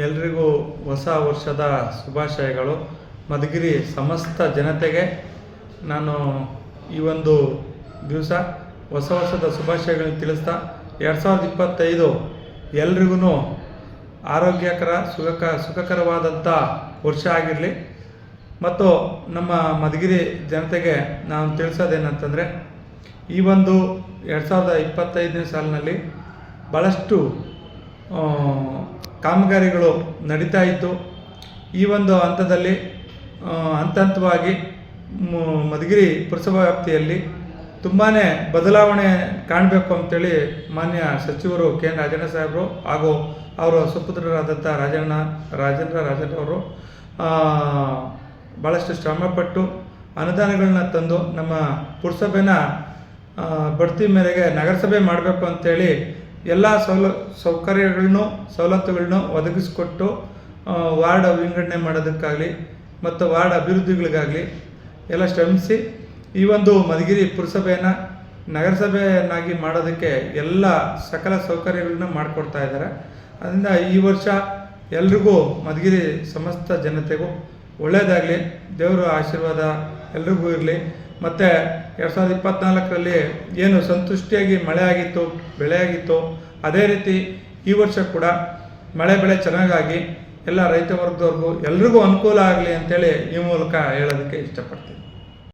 ಎಲ್ರಿಗೂ ಹೊಸ ವರ್ಷದ ಶುಭಾಶಯಗಳು. ಮಧುಗಿರಿ ಸಮಸ್ತ ಜನತೆಗೆ ನಾನು ಈ ಒಂದು ದಿವಸ ಹೊಸ ವರ್ಷದ ಶುಭಾಶಯಗಳನ್ನು ತಿಳಿಸ್ತಾ, ಎರಡು ಸಾವಿರದ ಇಪ್ಪತ್ತೈದು ಎಲ್ರಿಗೂ ಆರೋಗ್ಯಕರ, ಸುಖಕ ಸುಖಕರವಾದಂಥ ವರ್ಷ ಆಗಿರಲಿ. ಮತ್ತು ನಮ್ಮ ಮಧುಗಿರಿ ಜನತೆಗೆ ನಾನು ತಿಳಿಸೋದೇನಂತಂದರೆ, ಈ ಒಂದು ಎರಡು ಸಾವಿರದ ಇಪ್ಪತ್ತೈದನೇ ಸಾಲಿನಲ್ಲಿ ಭಾಳಷ್ಟು ಕಾಮಗಾರಿಗಳು ನಡೀತಾ ಇತ್ತು. ಈ ಒಂದು ಹಂತದಲ್ಲಿ ಹಂತ ಹಂತವಾಗಿ ಮಧುಗಿರಿ ಪುರಸಭಾ ವ್ಯಾಪ್ತಿಯಲ್ಲಿ ತುಂಬಾ ಬದಲಾವಣೆ ಕಾಣಬೇಕು ಅಂತೇಳಿ ಮಾನ್ಯ ಸಚಿವರು ಕೆ ಎನ್ ರಾಜಣ್ಣ ಸಾಹೇಬರು ಹಾಗೂ ಅವರ ಸುಪುತ್ರರಾದಂಥ ರಾಜಣ್ಣ, ರಾಜೇಂದ್ರ ರಾಜಣ್ಣ ಅವರು ಭಾಳಷ್ಟು ಶ್ರಮಪಟ್ಟು ಅನುದಾನಗಳನ್ನ ತಂದು ನಮ್ಮ ಪುರಸಭೆನ ಬಡ್ತಿ ಮೇರೆಗೆ ನಗರಸಭೆ ಮಾಡಬೇಕು ಅಂತೇಳಿ ಎಲ್ಲ ಸೌಲ, ಸೌಕರ್ಯಗಳನ್ನು, ಸವಲತ್ತುಗಳನ್ನು ಒದಗಿಸಿಕೊಟ್ಟು ವಾರ್ಡ್ ವಿಂಗಡಣೆ ಮಾಡೋದಕ್ಕಾಗಲಿ ಮತ್ತು ವಾರ್ಡ್ ಅಭಿವೃದ್ಧಿಗಳಿಗಾಗಲಿ ಎಲ್ಲ ಶ್ರಮಿಸಿ ಈ ಒಂದು ಮಧುಗಿರಿ ಪುರಸಭೆಯನ್ನು ನಗರಸಭೆಯನ್ನಾಗಿ ಮಾಡೋದಕ್ಕೆ ಎಲ್ಲ ಸಕಲ ಸೌಕರ್ಯಗಳನ್ನ ಮಾಡಿಕೊಡ್ತಾ ಇದ್ದಾರೆ. ಅದರಿಂದ ಈ ವರ್ಷ ಎಲ್ರಿಗೂ ಮಧುಗಿರಿ ಸಮಸ್ತ ಜನತೆಗೂ ಒಳ್ಳೆಯದಾಗಲಿ. ದೇವರ ಆಶೀರ್ವಾದ ಎಲ್ರಿಗೂ ಇರಲಿ. ಮತ್ತು ಎರಡು ಸಾವಿರದ ಇಪ್ಪತ್ತ್ನಾಲ್ಕರಲ್ಲಿ ಏನು ಸಂತುಷ್ಟಿಯಾಗಿ ಮಳೆ ಆಗಿತ್ತು, ಬೆಳೆ ಆಗಿತ್ತು, ಅದೇ ರೀತಿ ಈ ವರ್ಷ ಕೂಡ ಮಳೆ, ಬೆಳೆ ಚೆನ್ನಾಗಾಗಿ ಎಲ್ಲ ರೈತ ವರ್ಗದವ್ರಿಗೂ ಎಲ್ರಿಗೂ ಅನುಕೂಲ ಆಗಲಿ ಅಂತೇಳಿ ಈ ಮೂಲಕ ಹೇಳೋದಕ್ಕೆ ಇಷ್ಟಪಡ್ತೀನಿ.